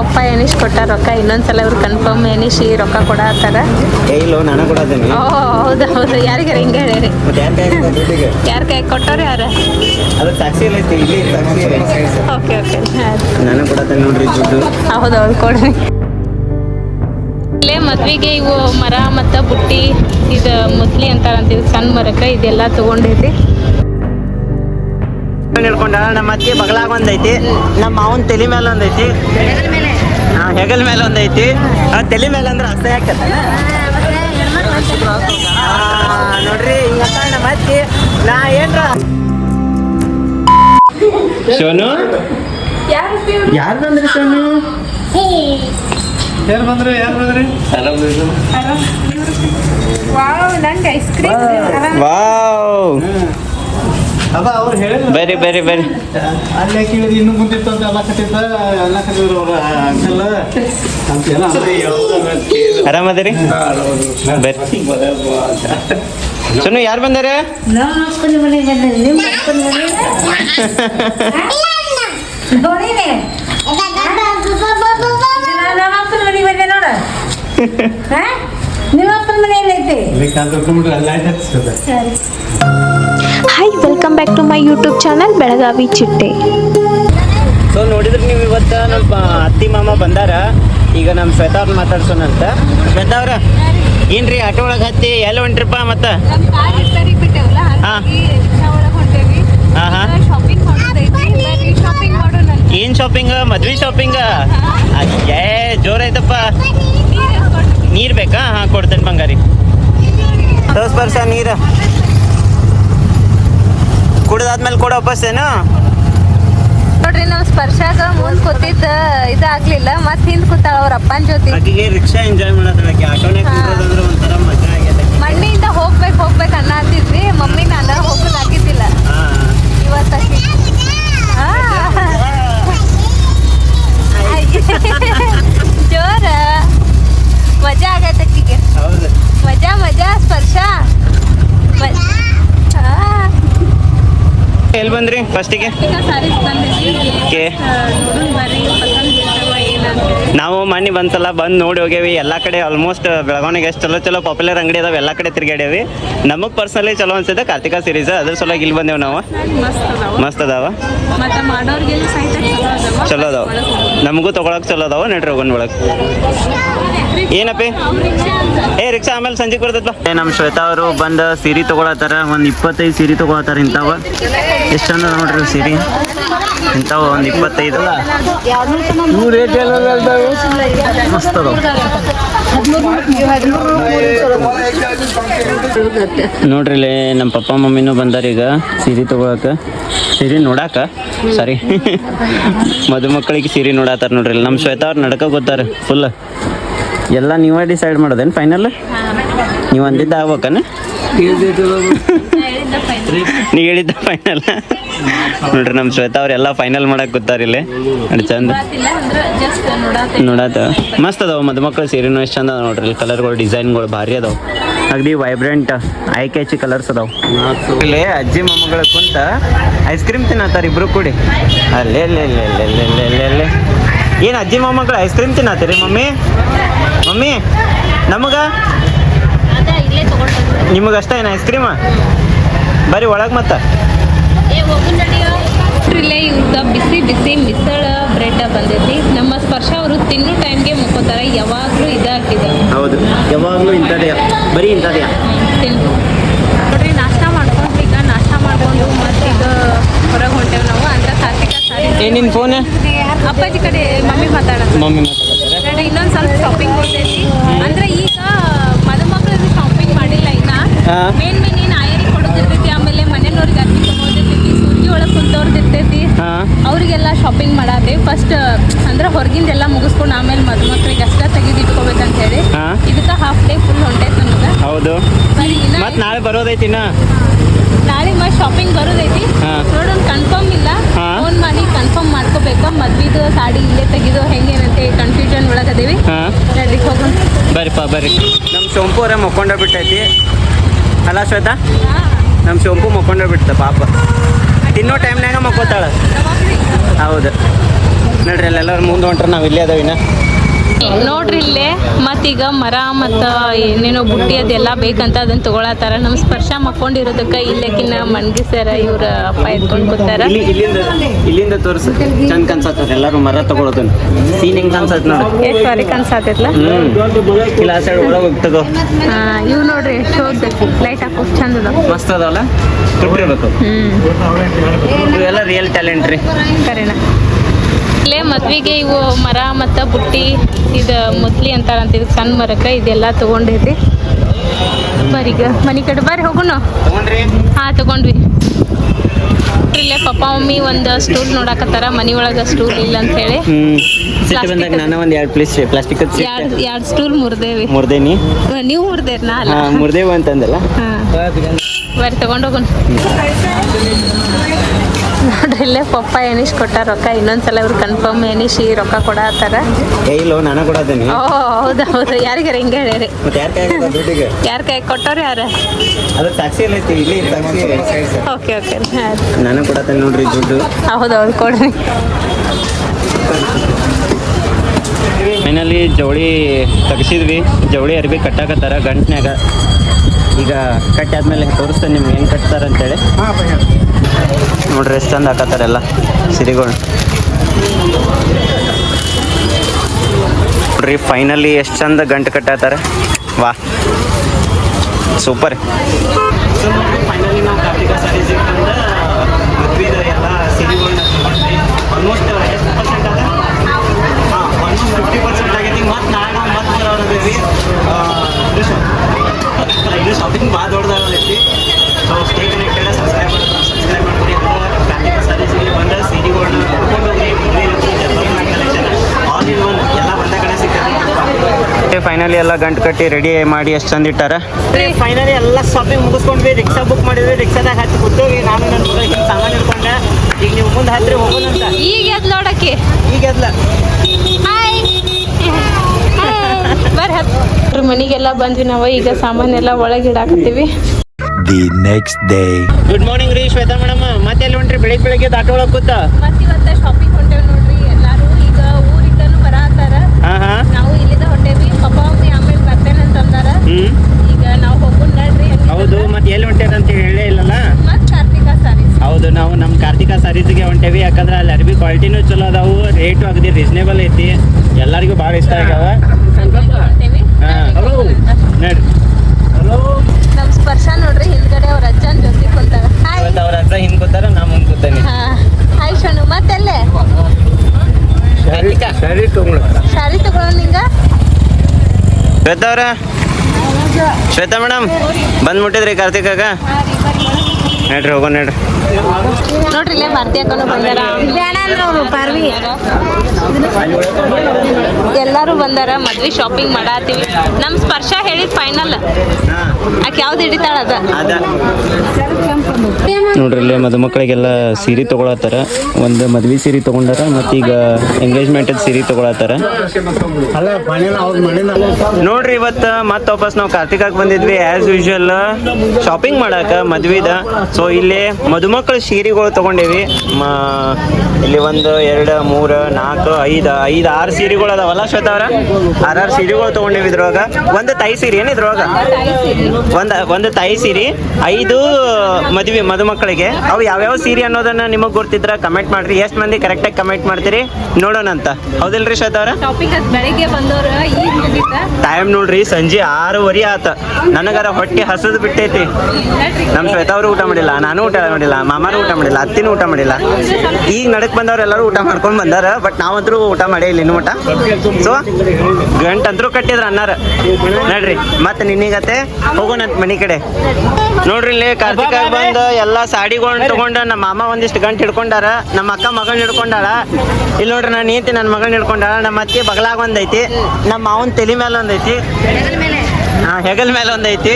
ಪಪ್ಪ ಎನಿಶ್ ಕೊಟ್ಟ ರೊಕ್ಕ ಇನ್ನೊಂದ್ಸಲ ಅವ್ರು ಕನ್ಫರ್ಮ್ ಎನಿಶಿ ರೊಕ್ಕ ಕೊಡತ್ತಾರ ಓ ಹೌದು ಹೌದು. ಯಾರಿಗಾರ ಹಿಂಗೆ ಹೇಳಿರಿ? ಯಾರ ಕೈ ಕೊಟ್ಟವ್ರಿ ಯಾರ ಓಕೆ ಓಕೆ ಹೌದು ಹೌದು ಕೊಡ್ರಿ. ಇಲ್ಲೇ ಮದ್ವೆಗೆ ಇವು ಮರ ಮತ್ತ ಬುಟ್ಟಿ ಇದು ಮುಸ್ಲಿ ಅಂತಾರಂತ ಇದು ಸಣ್ಣ ಮರಕ್ಕ ಇದೆಲ್ಲ ತಗೊಂಡೈತಿ ಹಿಡ್ಕೊಂಡ ನಮ್ಮ ಅತ್ತಿ ಬಗಲಾಗ ಒಂದೈತಿ ನಮ್ಮ ಮಾವನ್ ತಲೆ ಮೇಲೆ ಒಂದೈತಿ. ಹೆಗಲ್ ಮೇಲೆ ಒಂದೈತಿ ಆ ತಲೆ ಮೇಲೆ ಅಂದ್ರೆ ಅಸಹ್ಯ ಆಕತ್ತ ನೋಡ್ರಿ ಮತ್ತಿ ನಮ್ಮ ನಾ ಏನ್ರ? ಸೋನು ಯಾರು ಬಂದ್ರಿ ಸೋನು ಯಾರು ಬಂದ್ರಿ ಯಾರು ಬಂದ್ರಿ? ನಂಗೆ ಐಸ್ ಕ್ರೀಮ್ ವಾವ್. ಅದ ಅವ್ರು ಹೇಳಿದ್ರು. ಬರ್ರಿ ಬರ್ರಿ ಬರ್ರಿ ಅಲ್ಲೇ ಕೇಳಿದ್ರೆ ಇನ್ನು ಮುಂದಿತ್ತು ಅಂತ ಎಲ್ಲ ಕಟ್ಟಿದ್ದ ಎಲ್ಲ ಕಟ್ಟಿದ್ರು ಅವ್ರ ಅಂಕಲ್ ಅಂತೆಲ್ಲ ಆರಾಮದಿರಿ? ಬರ್ರಿ ಸುನು ಯಾರು ಬಂದಾರೆ? ನಿಮ್ಮ ಅಪ್ಪನ ಮನೆಯಲ್ಲಿ ಐತಿ hi welcome back to my YouTube channel Belagavi ಚಿಟ್ಟೆ ಸೊ ನೋಡಿದ್ರೆ ನೀವು ಇವತ್ತು ನಮ್ಮ ಅತ್ತಿ ಮಾಮ ಬಂದಾರ. ಈಗ ನಮ್ಮ ಶ್ವೇತಾ ಅವ್ರನ್ನ ಮಾತಾಡ್ಸೋಣಂತ. ಶ್ವೇತಾ ಅವ್ರ ಏನ್ರಿ ಆಟೋ ಒಳಗೆ ಹತ್ತಿ ಎಲ್ಲ ಹೊಂಟ್ರಿಪ್ಪ ಮತ್ತ? ನಮ್ಮ ಹಾಂ ಹಾಂ. ಏನು ಹಾ. ಹಾಗಾಗಿ ರಿಕ್ಷಾ ಹಾ ಹಾ. ಶಾಪಿಂಗ್ ಮಾಡೋದೈತಿ ಬರ್ರಿ ಶಾಪಿಂಗ್ ಮಾಡೋಣ. ಏನ್ ಶಾಪಿಂಗ್ ಮದ್ವಿ ಶಾಪಿಂಗ್ ಏ ಜೋರೈತಪ್ಪ ನೀರ್ ಬೇಕಾ? ಹಾ ಕೊಡ್ತೇನೆ ಬಂಗಾರಿ. ದೋಸ್ ಬರ್ಸ ನೀರು. ಕುಡ್ದಾದ್ಮೇಲೆ ಕೊಡೋ ವಾಪಸ್ ಏನು? ನೋಡ್ರಿ ನಾವು ಸ್ಪರ್ಶಾಗ ಮುಂದ್ ಕೂತಿದ್ದ ಇದಾಗ್ಲಿಲ್ಲ ಮತ್ ಹಿಂದ್ ಕೂತಾಳ ಅವ್ರ ಅಪ್ಪನ ಜೊತೆ. Rickshaw enjoy. ಕೂರೋದಂದ್ರೆ ಒಂಥರ ಮಜಾ ಮಣ್ಣಿಂದ ಹೋಗ್ಬೇಕು ಹೋಗ್ಬೇಕು ಅನ್ನತ್ತಿದ್ವಿ ಮಮ್ಮಿ ನಾನು ಹೋಗೋದ್ ಆಗಿದ್ದಿಲ್ಲ ಹಾ ಇವತ್ತ ಜೋರ ಮಜಾ ಆಗೈತೆ ಅಕ್ಕಿಗೆ ಹೌದು ಮಜಾ ಮಜಾ ಸ್ಪರ್ಶ ಮ- ಆ. ಎಲ್ಲಿ ಬಂದ್ರಿ ಫಸ್ಟಿಗೆ? ಓಕೆ. ನಾವು ಮನೆ ಬಂತಲ್ಲ ಬಂದು ನೋಡಿ ಹೋಗ್ಯವಿ. ಎಲ್ಲ ಕಡೆ ಆಲ್ಮೋಸ್ಟ್ ಬೆಳಗಾವಿಗೆ ಎಷ್ಟು ಚಲೋ ಚಲೋ ಪಾಪ್ಯುಲರ್ ಅಂಗಡಿ ಅದಾವೆ ಎಲ್ಲ ಕಡೆ ತಿರುಗಾಡ್ಯವಿ ನಮಗೆ ಪರ್ಸನಲಿ ಚಲೋ ಅನ್ಸಿದೆ ಕಾರ್ತಿಕ ಸೀರೀಸ್ ಅದ್ರ ಸಲುವಾಗಿ ಇಲ್ಲಿ ಬಂದೇವು ನಾವು. ಮಸ್ತ್ ಅದಾವ. ಚಲೋ ಅದಾವ. ಚಲೋ ಅದಾವ. ನಮಗೂ ತಗೊಳಕ್ ಚಲೋ ಅದಾವ ನಡ್ರಿ ಹೋಗೋಣ ಒಳಗೆ. ಏನಪ್ಪಿ? ಏ ರಿಕ್ಷಾ ಆಮೇಲೆ ಸಂಜೆ ಬರ್ತದ ಏ ನಮ್ಮ ಶ್ವೇತಾ ಅವರು ಬಂದು ಸೀರೆ ತೊಗೊಳತ್ತಾರ ಒಂದು ಇಪ್ಪತ್ತೈದು ಸೀರೆ ತೊಗೊಳತ್ತಾರ ಇಂಥವು. ಎಷ್ಟು ಚಂದ ಅದಾವ ನೋಡ್ರಿ ಸೀರೆ. ಇಂಥವು ಒಂದು ಇಪ್ಪತ್ತೈದು. ಮಸ್ತದ ನೋಡ್ರಿ ಇಲ್ಲಿ ನಮ್ಮ ಪಪ್ಪ ಮಮ್ಮಿನೂ ಬಂದಾರ ಈಗ ಸೀರೆ ತಗೊಳಕ. ಸೀರೆ ನೋಡಾಕ? ಸರಿ. ಮದುಮಕ್ಕಳಿಗೆ ಸೀರೆ ನೋಡಾತಾರ ನೋಡ್ರಿ ಇಲ್ಲಿ ನಮ್ಮ ಶ್ವೇತಾ ಅವ್ರು ನಡ್ಕ ಗೊತ್ತಾರ ಫುಲ್ ಎಲ್ಲ ನೀವೇ ಡಿಸೈಡ್ ಮಾಡೋದೇನು ಫೈನಲ್ ನೀವು ಅಂದಿದ್ದ ಆಗ್ಬೇಕನ? ನೀ ಹೇಳಿದ್ದ ಫೈನಲ್ ನೋಡ್ರಿ ನಮ್ಮ ಶ್ವೇತಾ ಅವ್ರೆಲ್ಲ ಫೈನಲ್ ಮಾಡಕ್ ಗೊತ್ತಾರ ಇಲ್ಲಿ. ನೋಡಿ ಚಂದ. ನೋಡಾತ. ಮಸ್ತ್ ಅದಾವ ಮದುಮಕ್ಕಳು ಸೀರೆನೂ ಎಷ್ಟು ಚಂದ ನೋಡ್ರಿ. ಇಲ್ಲಿ ಕಲರ್ಗಳು ಡಿಸೈನ್ಗಳು ಭಾರಿ ಅದಾವ. ಅಗ್ದಿ ವೈಬ್ರೆಂಟ್ ಐ ಕ್ಯಾಚಿ ಕಲರ್ಸ್ ಅದಾವ. ಇಲ್ಲಿ ಅಜ್ಜಿ ಮೊಮ್ಮಗಳ ಕುಂತ ಐಸ್ ಕ್ರೀಮ್ ತಿನ್ನತ್ತಾರ ಇಬ್ರು ಕೂಡಿ. ಅಲ್ಲೇ ಅಲ್ಲೇ ಅಲ್ಲೇ ಅಲ್ಲೇ ಅಲ್ಲೇ ಅಲ್ಲೇ ಅಲ್ಲೇ. ಏನು ಅಜ್ಜಿ ಮೊಮ್ಮಗಳು ಐಸ್ ಕ್ರೀಮ್ ತಿನ್ನತ್ತೀರಿ ಮಮ್ಮಿ? ಮಮ್ಮಿ ನಮಗ? ಅದ ಇಲ್ಲೇ ತಗೊಂಡು ನಿಮಗಷ್ಟ ಏನು ಐಸ್ ಕ್ರೀಮ್ ಬರೀ ಒಳಗೆ ಮತ್ತೆ. ಇಲ್ಲೇ ಇವ್ರದ ಬಿಸಿ ಬಿಸಿ ಮಿಸಳ ಬ್ರೆಡ್ ಬಂದೈತಿ. ನಮ್ಮ ಸ್ಪರ್ಶ ಅವರು ತಿನ್ನೋ ಟೈಮ್ಗೆ ಮುಕ್ಕೋತಾರೆ. ಯಾವಾಗಲೂ ಇದಾಗ್ತಿದೆ ಹೌದು. ಯಾವಾಗಲೂ ಇಂಥದೇ ಬರೀ ಇಂಥದೇ ತಿನ್ನು ನೋಡ್ರಿ ನಾಷ್ಟ ಮಾಡ್ಕೊಂಡು ಈಗ ಮಾಡ್ಕೊಂಡು ಮತ್ತೆ ಈಗ ಹೊರಗೆ ಹೊಂಟೇವ್ ನಾವು. ಅಂದ್ರೆ ಕಾರ್ತಿಕ ಸಾರಿ. ಏನಿನ್ ಫೋನ್ ಅಪ್ಪಾಜಿ ಕಡೆ ಮಮ್ಮಿ ಮಾತಾಡೋದು. ಮಮ್ಮಿ ಮಾತಾಡೋದು. ಇನ್ನೊಂದು ಸ್ವಲ್ಪ ಶಾಪಿಂಗ್ ಕೊಡ್ತೈತಿ ಅಂದ್ರೆ ಈಗ ಮದುಮಕ್ಳು ಶಾಪಿಂಗ್ ಮಾಡಿಲ್ಲ ಇನ್ನ. ಮೇನ್ ಮೇನ್ ಏನು ಆಯರಿ ಕೊಡೋದಿರ್ತೈತಿ ಆಮೇಲೆ ಮನೆಯವ್ರಿಗೆ ಸೂರ್ಗಿ ಒಳಗೆ ಕುಂತವ್ರದ್ದು ಇರ್ತೈತಿ. ಅವ್ರಿಗೆಲ್ಲ ಶಾಪಿಂಗ್ ಮಾಡಾದೆ ಫಸ್ಟ್ ಅಂದ್ರೆ ಹೊರಗಿಂದೆಲ್ಲ ಮುಗಿಸ್ಕೊಂಡು ಆಮೇಲೆ ಮದುಮಕ್ಳಿಗೆ ಅಷ್ಟೇ ತೆಗೆದು ಇಟ್ಕೋಬೇಕಂತ ಹೇಳಿ ಇದಕ್ಕ ಹಾಫ್ ಡೇ ಫುಲ್ ಹೊಂಟೈತಿ ನಮ್ಗೆ ಹೌದು. ಮತ್ತೆ ನಾಳೆ ಬರೋದೈತಿ ನಾಳೆ ಮತ್ತೆ ಶಾಪಿಂಗ್ ಬರೋದೈತಿ. ನೋಡೋಣ ಕನ್ಫರ್ಮ್ ಇಲ್ಲ. ಫೋನ್ ಮಾಡಿ ಕನ್ಫರ್ಮ್ ಮಾಡ್ಕೋಬೇಕು. ಮದ್ವಿದು ಸಾಡಿ ಇಲ್ಲೇ ತೆಗಿದು ಹೆಂಗೇನಂತೆ ಕನ್ಫ್ಯೂಷನ್ ಒಳಗದೇವಿ. ನಡ್ರಿ ಹೋಗೋಣ. ಬರ್ರಿಪ್ಪ ಬರ್ರಿ. ನಮ್ಮ ಸೋಂಪು ಅವರ ಮಕ್ಕೊಂಡ ಬಿಟ್ಟೈತಿ. ಅಲ್ಲ ಶ್ವೇತಾ? ನಮ್ಮ ಸೋಂಪು ಮಕ್ಕೊಂಡ ಬಿಡ್ತ ಪಾಪ. ತಿನ್ನೋ ಟೈಮ್ನಾಗ ಮಕ್ಕೋತಾಳ ಹೌದು. ನೋಡ್ರಿ ಅಲ್ಲೆಲ್ಲರೂ ಮುಂದೆ ಹೊಂಟ್ರೆ ನಾವು ಇಲ್ಲೇ ಅದಾವಿನ ನೋಡ್ರಿ ಇಲ್ಲೇ ಮತ್ತೀಗ ಮರ ಮತ್ತು ಏನೇನೋ ಬುಟ್ಟಿ ಅದೆಲ್ಲ ಬೇಕಂತ ಅದನ್ನ ತಗೊಳತ್ತಾರ. ನಮ್ಮ ಸ್ಪರ್ಶ ಮಕ್ಕೊಂಡಿರೋದಕ್ಕೆ ಇಲ್ಲಕಿನ್ನ ಮಣ್ಗಿಸ್ಯಾರ ಇವ್ರ ಅಪ್ಪ ಎತ್ಕೊಂಡು ಕೂತಾರ ಇಲ್ಲಿಂದ ಇಲ್ಲಿಂದ ತೋರಿಸು. ಚಂದ ಕನ್ಸತ್ತದ ಎಲ್ಲರೂ ಮರ ತಗೊಳೋದನ್ನ ಸೀನ್ ಹೆಂಗ್ ಕನ್ಸತ್ ನೋಡಿ. ಎಷ್ಟು ಸಾರಿ ಕನ್ಸಾತೈತ್ಲ ಇಲ್ಲ ಆ ಸೈಡ್ ಒಳಗೆ ಹೋಗ್ತದೋ. ಇವ್ ನೋಡ್ರಿ ಎಷ್ಟು ಲೈಟ್ ಹಾಕೋ ಚಂದ ಅದ ಮಸ್ತ್ ಅದಲ್ಲ ತುಟ್ಟಿರ್ಬೇಕು ಹ್ಮ್. ಎಲ್ಲ ರಿಯಲ್ ಟ್ಯಾಲೆಂಟ್ ರೀ. ಕರೆನ ಇಲ್ಲೇ ಮದ್ವೆಗೆ ಇವು ಮರ ಮತ್ತು ಬುಟ್ಟಿ ಇದು ಮುದ್ಲಿ ಅಂತಾರಂತ ಇದಕ್ಕೆ ಸಣ್ಣ ಮರಕ್ಕೆ ಇದೆಲ್ಲ ತೊಗೊಂಡೈತಿ ಬರೀಗ ಮನೆ ಕಡೆ ಬರ್ರಿ ಹೋಗೋಣ ತಗೊಂಡ್ರಿ. ಹಾಂ ತಗೊಂಡ್ವಿ. ಇಲ್ಲೇ ಪಪ್ಪ ಮಮ್ಮಿ ಒಂದು ಸ್ಟೂಲ್ ನೋಡಕತ್ತಾರ ಮನೆ ಒಳಗೆ ಸ್ಟೂಲ್ ಇಲ್ಲ ಅಂತ ಹೇಳಿ. ನಾನು ಒಂದು ಎರಡು ಪ್ಲೇಸ್ ಪ್ಲಾಸ್ಟಿಕ್ ಎರಡು ಎರಡು ಸ್ಟೂಲ್ ಮುರಿದೇವಿ. ಮುರ್ದೇನಿ. ನೀವು ಮುರಿದೇರ್ ನಾ ಮುರ್ದೇವು ಅಂತಂದಲ್ಲ. ಹಾಂ. ಬರ್ರಿ ತಗೊಂಡೋಗೋಣ ನೋಡ್ರಿ ಇಲ್ಲೇ ಪಪ್ಪ ಎನಿಶ್ ಕೊಟ್ಟ ರೊಕ್ಕ. ಇನ್ನೊಂದ್ಸಲ ಅವ್ರು ಕನ್ಫರ್ಮ್ ಎನಿಶ್ ಈ ರೊಕ್ಕ ಕೊಡತ್ತಾರ ಏ ಇಲ್ಲೋ ನಾನು ಕೊಡೋದೇನಿ ಓ ಹೌದು ಹೌದು. ಯಾರಿಗಾರ ಹಿಂಗೆ ಹೇಳಿರಿ. ಮತ್ತೆ ಯಾರ ಕೈ ದುಡ್ಡಿಗೆ? ಯಾರ ಕೈ ಕೊಟ್ಟವ್ರು ಯಾರ ಅದು ಎಲ್ಲ ಐತಿ ಇಲ್ಲಿ ಟ್ಯಾಕ್ಸಿ ಓಕೆ ಓಕೆ. ನಾನು ಕೊಡತ್ತೇನೆ ನೋಡ್ರಿ ದುಡ್ಡು. ಹೌದು ಹೌದು ಕೊಡ್ರಿ. ಫೈನಲಿ ಜವಳಿ ತಗ್ಸಿದ್ವಿ. ಜವಳಿ ಅರ್ಬಿ ಕಟ್ಟಾಕತ್ತಾರ ಗಂಟ್ನ್ಯಾಗ. ಈಗ ಕಟ್ಟಾದ್ಮೇಲೆ ತೋರಿಸ್ತೇನೆ ನಿಮ್ಗೆ ಹೆಂಗೆ ಕಟ್ತಾರ ಅಂತೇಳಿ. ನೋಡ್ರಿ ಎಷ್ಟು ಚಂದ ಹಾಕತ್ತಾರೆಲ್ಲ ಸಿರಿಗಳು. ನೋಡ್ರಿ ಫೈನಲಿ ಎಷ್ಟು ಚಂದ ಗಂಟು ಕಟ್ಟಾತಾರೆ. ವಾ. ಸೂಪರ್ ಫೈನಲಿ ನಾವು ಕಾರ್ತಿಕ ಸಾರಿ ಮದ್ವೆದ ಎಲ್ಲ ಸಿರಿಗಳನ್ನ ಆಲ್ಮೋಸ್ಟ್ ಎಷ್ಟು ಪರ್ಸೆಂಟ್ ಅದ ಹಾಂ ಆಲ್ಮೋಸ್ಟ್ ಫಿಫ್ಟಿ ಪರ್ಸೆಂಟ್ ಆಗೈತಿ ಮತ್ತು ನಾಳೆ ಮತ್ತೆ ಬರೋದೇವಿ ಇದು ಶಾಪಿಂಗ್ ಭಾಳ ದೊಡ್ಡದಾಗೈತಿ so stay connected subscribe subscribe ಮಾಡ್ರಿ ಎಲ್ಲ ಕಾರ್ತಿಕ ಸಾರೀಸ್ಗೆ ಬಂದ ಸೀರೆಗಳನ್ನ ನೋಡ್ಕೊಂಡು ಹೋಗ್ರಿ ಮದುವೆ ಇರುತ್ತೆ ಕಲೆಕ್ಷನ್ ಆಲ್ ಇನ್ ಒನ್ ಎಲ್ಲ ಬಂದ ಕಡೆ ಸಿಗ್ತದೆ ಫೈನಲಿ ಎಲ್ಲ ಗಂಟು ಕಟ್ಟಿ ರೆಡಿ ಮಾಡಿ ಎಷ್ಟು ಚಂದ ಇಟ್ಟಾರ? ಫೈನಲಿ ಎಲ್ಲ ಶಾಪಿಂಗ್ ಮುಗಿಸ್ಕೊಂಡ್ವಿ ರಿಕ್ಷಾ ಬುಕ್ ಮಾಡಿದ್ವಿ ರಿಕ್ಷಾದಾಗ ಹತ್ತಿ ಕೂತೋಗಿ ನಾನು ನನ್ನ ಮಗ ಹಿಂಗೆ ಸಾಮಾನು ಇಟ್ಕೊಂಡೆ ಈಗ ನೀವು ಮುಂದೆ ಹತ್ತಿರ ಹೋಗೋದಂತ ಈಗ ಎದ್ ನೋಡಕ್ಕೆ? ಈಗ ಎದ್ಲ. ಬರ್ರಿ ಮನೆಗೆಲ್ಲ ಬಂದ್ವಿ ನಾವು ಈಗ ಸಾಮಾನೆಲ್ಲ ಒಳಗೆ ಇಡಾಕತ್ತೀವಿ. The next day good morning ರೀ ಶ್ವೇತಾ ಮೇಡಮ್. ಮತ್ತೆ ಎಲ್ಲಿ ಹೊಂಟ್ರಿ ಬೆಳಿಗ್ಗೆ ಬೆಳಿಗ್ಗೆ ದಾಟೋಳಕ್ಕೂತ ಒಳಗೆ ಕೂತ? ಮತ್ತೆ ಇವತ್ತ ಶಾಪಿಂಗ್ ಹೊಂಟೇವಿ ನೋಡ್ರಿ ಎಲ್ಲಾರು ಈಗ ಊರಿಂದನು ಬರತ್ತಾರ ಹಾಂ ಹಾಂ ನಾವು ಇಲ್ಲಿಂದ ಹೊಂಟೇವಿ ಪಪ್ಪ ಮಮ್ಮಿ ಆಮೇಲೆ ಬರ್ತೇನೆ ಅಂತಂದಾರ ಹ್ಞೂ ಈಗ ನಾವು ಹೋಗೋಣ ನಡ್ರಿ ಹೌದು ಮತ್ತೆ ಎಲ್ಲಿ ಹೊಂಟೇರ ಅಂತ ಹೇಳೇ ಇಲ್ಲಲ್ಲ ಮತ್ತೆ ಕಾರ್ತಿಕ ಸಾರೀಸ್ ಹೌದು ನಾವು ನಮ್ಮ ಕಾರ್ತಿಕ ಸಾರೀಸ್ಗೆ ಹೊಂಟೇವಿ ಯಾಕಂದ್ರೆ ಅಲ್ಲಿ ಅರ್ಬಿ ಕ್ವಾಲಿಟಿನೂ ಚಲೋ ಅದಾವು ರೇಟು ಅಗದಿ ರೀಸನೇಬಲ್ ಐತಿ. ಎಲ್ಲರಿಗೂ ಭಾಳ ಇಷ್ಟ ಆಗ್ಯಾವ. ನಮ್ಮ ಸ್ಪರ್ಶ ನೋಡ್ರಿ ಹಿಂದ್ಗಡೆ ಅವ್ರ ಅಜ್ಜನ ಜೊತೆ ಕುಂತಾರ. ಅವ್ರ ಹತ್ರ ಹಿಂದೆ ಕೂತಾರ ನಾ ಮುಂದೆ ಕೂತಾನೆ. ಹಾ. ಹಾಯ್ ಶಣು ಮತ್ತೆಲ್ಲೇ? ಸರಿ ತಗೊಂಡು ಶಾರಿ ತಗೊಳ್ಳೋಣ ನಿಂಗ? ಶ್ವೇತಾ ಅವ್ರ? ಶ್ವೇತಾ ಮೇಡಮ್ ಬಂದ್ಬಿಟ್ಟಿದ್ರಿ ಮುಟ್ಟಿದ್ರಿ ಕಾರ್ತಿಕಾಗ ನಡ್ರಿ ಹೋಗೋ ನಡ್ರಿ. ನೋಡ್ರಿ ಇಲ್ಲೇ ಭಾರತಿ ಅಕ್ಕನು ಬಂದಾರ. ಬೇಡ ಅಂದ್ರೆ ಅವರು ಪಾರ್ವಿ. ಎಲ್ಲಾರು ಬಂದಾರ ಮದ್ವಿ ಶಾಪಿಂಗ್ ಮಾಡಾತೀವಿ ನಮ್ ಸ್ಪರ್ಶ ಹೇಳಿದ್ ಫೈನಲ್ ಆಕೆ ಯಾವ್ದು ಹಿಡಿತಾಳ ಅದ? ಅದ. ನೋಡ್ರಿ ಇಲ್ಲಿ ಮದುಮಕ್ಕಳಿಗೆಲ್ಲ ಸೀರೆ ತಗೊಳತ್ತಾರ. ಒಂದು ಮದ್ವಿ ಸೀರೆ ತಗೊಂಡಾರ, ಮತ್ತೀಗ ಎಂಗೇಜ್ಮೆಂಟ್ ಸೀರೆ ತಗೊಳತ್ತಾರ. ನೋಡ್ರಿ ಇವತ್ತು ಮತ್ತೆ ವಾಪಸ್ ನಾವು ಕಾರ್ತಿಕಾಕ್ ಬಂದಿದ್ವಿ ಆಸ್ ಯೂಶುವಲ್ ಶಾಪಿಂಗ್ ಮಾಡಾಕ, ಮದ್ವಿದ. ಸೊ ಇಲ್ಲಿ ಮದುಮಕ್ಕಳ ಸೀರೆಗಳು ತಗೊಂಡೇವಿ. ಇಲ್ಲಿ ಒಂದು ಎರಡು, ಮೂರು, ನಾಲ್ಕು, ಐದು ಐದು, ಆರು ಸೀರೆಗಳು ಅದಾವಲ್ಲ ಅವ್ರ? ಆರಾರು ಸೀರೆಗಳು ತಗೊಂಡೇವಿ ಇದ್ರೊಳಗ. ಒಂದು ತಾಯಿ ಸೀರೆ ಏನು ಇದ್ರೊಳಗ? ಒಂದು ಒಂದು ತಾಯಿ ಸೀರೆ, ಐದು ಮದುವೆ ಮದುಮಕ್ಕಳಿಗೆ ಅವು ಯಾವ್ಯಾವ ಸೀರೆ ಅನ್ನೋದನ್ನ ನಿಮಗೆ ಗೊತ್ತಿದ್ರ ಕಮೆಂಟ್ ಮಾಡ್ರಿ. ಎಷ್ಟ್ ಮಂದಿ ಕರೆಕ್ಟಾಗಿ ಕಮೆಂಟ್ ಮಾಡ್ತೀರಿ? ನೋಡೋಣ ಅಂತ. ಹೌದಿಲ್ರಿ ಶ್ವೇತಾ ಅವ್ರ? ಬೆಳಗ್ಗೆ ಬಂದವ್ರ ಟೈಮ್ ನೋಡ್ರಿ ಸಂಜೆ ಆರೂವರೆ ಆತ. ನನಗರ ಹೊಟ್ಟೆ ಹಸದ್ ಬಿಟ್ಟೈತಿ. ನಮ್ ಶ್ವೇತಾ ಅವರು ಊಟ ಮಾಡಿಲ್ಲ ನಾನು ಊಟ ಮಾಡಿಲ್ಲ ಮಾಮಾರು ಊಟ ಮಾಡಿಲ್ಲ ಅತ್ತಿನೂ ಊಟ ಮಾಡಿಲ್ಲ. ಈಗ ನಡಕ್ ಬಂದವ್ರು ಎಲ್ಲರೂ ಊಟ ಮಾಡ್ಕೊಂಡ್ ಬಂದಾರ ಬಟ್ ನಾವಂತರೂ ಊಟ ಮಾಡೇ ಇಲ್ಲ ಇನ್ನು ಊಟ ಸೊ ಗಂಟಂತ್ರು ಕಟ್ಟಿದ್ರ ಅನ್ನಾರ. ನಡ್ರಿ ಮತ್ತೆ ನಿನ್ನಿಗತ್ತೆ ಹೋಗೋಣಂತ ಮನಿ ಕಡೆ. ನೋಡ್ರಿ ಇಲ್ಲಿ ಕಾರ್ತಿಕ ಬಂದ ಎಲ್ಲಾ ಸಾಡಿಗಳನ್ನ ತಗೊಂಡ ನಮ್ಮ ಮಾಮ ಒಂದಿಷ್ಟು ಗಂಟು ಹಿಡ್ಕೊಂಡಾರ ನಮ್ಮ ಅಕ್ಕ ಮಗಳ್ ಹಿಡ್ಕೊಂಡಾಳ. ಇಲ್ಲಿ ನೋಡ್ರಿ ನಾನು ನೀತಿ ನನ್ನ ಮಗಳ್ ಹಿಡ್ಕೊಂಡಾಳ ನಮ್ಮ ಅತ್ತಿ ಬಗಲಾಗ ಒಂದೈತಿ ನಮ್ಮ ಮಾವನ್ ತಲೆ ಮೇಲೆ ಒಂದೈತಿ. ಹಾ ಹೆಗಲ್ ಮೇಲೆ ಒಂದೈತಿ.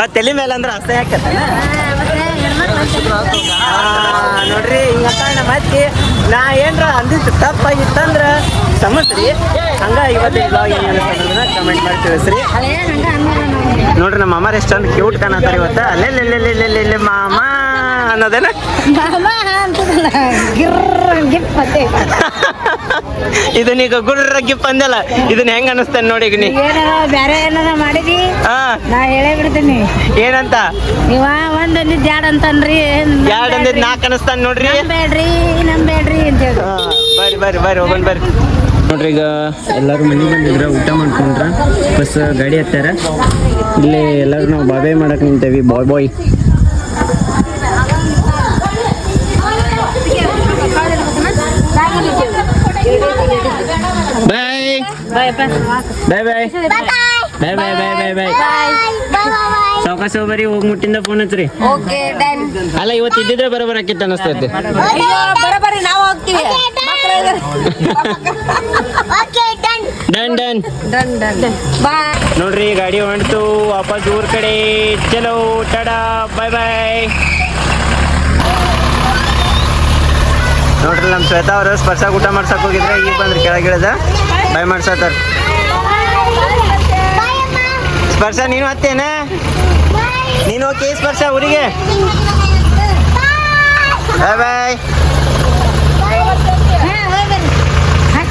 ಆ ತಲೆ ಮೇಲೆ ಅಂದ್ರೆ ಅಸಹ್ಯ ಆಕತ್ತ ನೋಡ್ರಿ ಹಿಂಗಂತ ನಮ್ಮ ಅಜ್ಜಿ ನಾ ಏನ್ರ ಅಂದಿದ್ದು ತಪ್ಪಾಗಿತ್ತಂದ್ರ ಸಮಸ್ರಿ ಹಂಗ ಇವತ್ತು ಬ್ಲಾಗ್ ಕಮೆಂಟ್ ಮಾಡಿ ತಿಳಿಸ್ರಿ. ನೋಡ್ರಿ ನಮ್ಮ ಮಾಮಾರ ಎಷ್ಟೊಂದು ಕ್ಯೂಟ್ ಕಾಣತ್ತಾರ ಇವತ್ತ. ಅಲ್ಲೇ ಲೆಲ್ಲೆ ಮಾಮ ಅನ್ನೋದೇನ? ಇದನ್ನೀಗ ಗುರ್ರ ಗಿಪ್ ಅಂದಲ್ಲ ಇದನ್ನ ಹೆಂಗ ಅನಿಸ್ತೇನೆ ನೋಡಿ ಈಗ ನೀ. ಏನಾರ ಬ್ಯಾರೆ ಏನಾರ ಮಾಡಿದಿ? ಹಾ. ನಾ ಹೇಳೇ ಬಿಡ್ತೀನಿ. ಏನಂತ? ನೀವ ಒಂದ್ ಅಂದಿದ್ ಎರಡ್ ಅಂತನ್ರಿ ಎರಡು ಅಂದಿದ್ ನಾಲ್ಕು ಅನಿಸ್ತಾನ ನೋಡ್ರಿ. ಬೇಡ್ರಿ ನಂಬೇಡ್ರಿ ಅಂತ ಹೇಳಿ. ಹಾ, ಬರ್ರಿ ಬರ್ರಿ ಬರ್ರಿ ಹೋಗೋಣ ಬರ್ರಿ. ನೋಡ್ರಿ ಈಗ ಎಲ್ಲರೂ ಮನೆಗೆ ಬಂದಿದ್ರ ಊಟ ಮಾಡ್ಕೊಂಡ್ರ. ಬಸ್ ಗಾಡಿ ಹತ್ತಾರ. ಇಲ್ಲಿ ಎಲ್ಲರೂ ನಾವು ಬಾಬೆ ಮಾಡಕ್ ನಿಂತೇವಿ ಬಾಯ್ ಬಾಯ್. ಬಾಯ್ ಬಾಯ್ ಬಾಯ್ ಬಾಯ್ ಬಾಯ್ ಬಾಯ್ ಬಾಯ್ ಬಾಯ್ ಸಾವಕಾಶ ಹೋಗ್ಬರಿ ಹೋಗಿ ಮುಟ್ಟಿಂದ ಫೋನ್ ಹಚ್ಚ್ರಿ. ಓಕೆ ಡನ್ ಅಲ್ಲ ಇವತ್ತು ಇದ್ದಿದ್ರೆ ಬರೋಬರ್ ಆಕಿತ್ತು ಅನಿಸ್ತೈತಿ ಅಯ್ಯೋ ಬರಬರಿ ನಾವು ಹೋಗ್ತೀವಿ. Done done done done bye ನೋಡ್ರಿ ಗಾಡಿ ಹೊಂಟು ವಾಪಸ್ ಊರ್ ಕಡೆ. ಚಲೋ ಟಾಡಾ. ಬಾಯ್ ಬಾಯ್ ನೋಡ್ರಿ ನಮ್ಮ ಶ್ವೇತಾ ಅವರು ಸ್ಪರ್ಶ ಊಟ ಮಾಡ್ಸಕ್ ಹೋಗಿದ್ರೆ ಈಗ ಬಂದ್ರಿ ಕೆಳಗಿಳದ. ಬಾಯ್ ಮಾಡ್ಸತ್ತಾರ ಸ್ಪರ್ಶ ನೀನು ಹತ್ತೇನ? ನೀನು ಓಕೆ ಸ್ಪರ್ಶ ಊರಿಗೆ. ಬಾಯ್. ಬಾಯ್ ಹಾ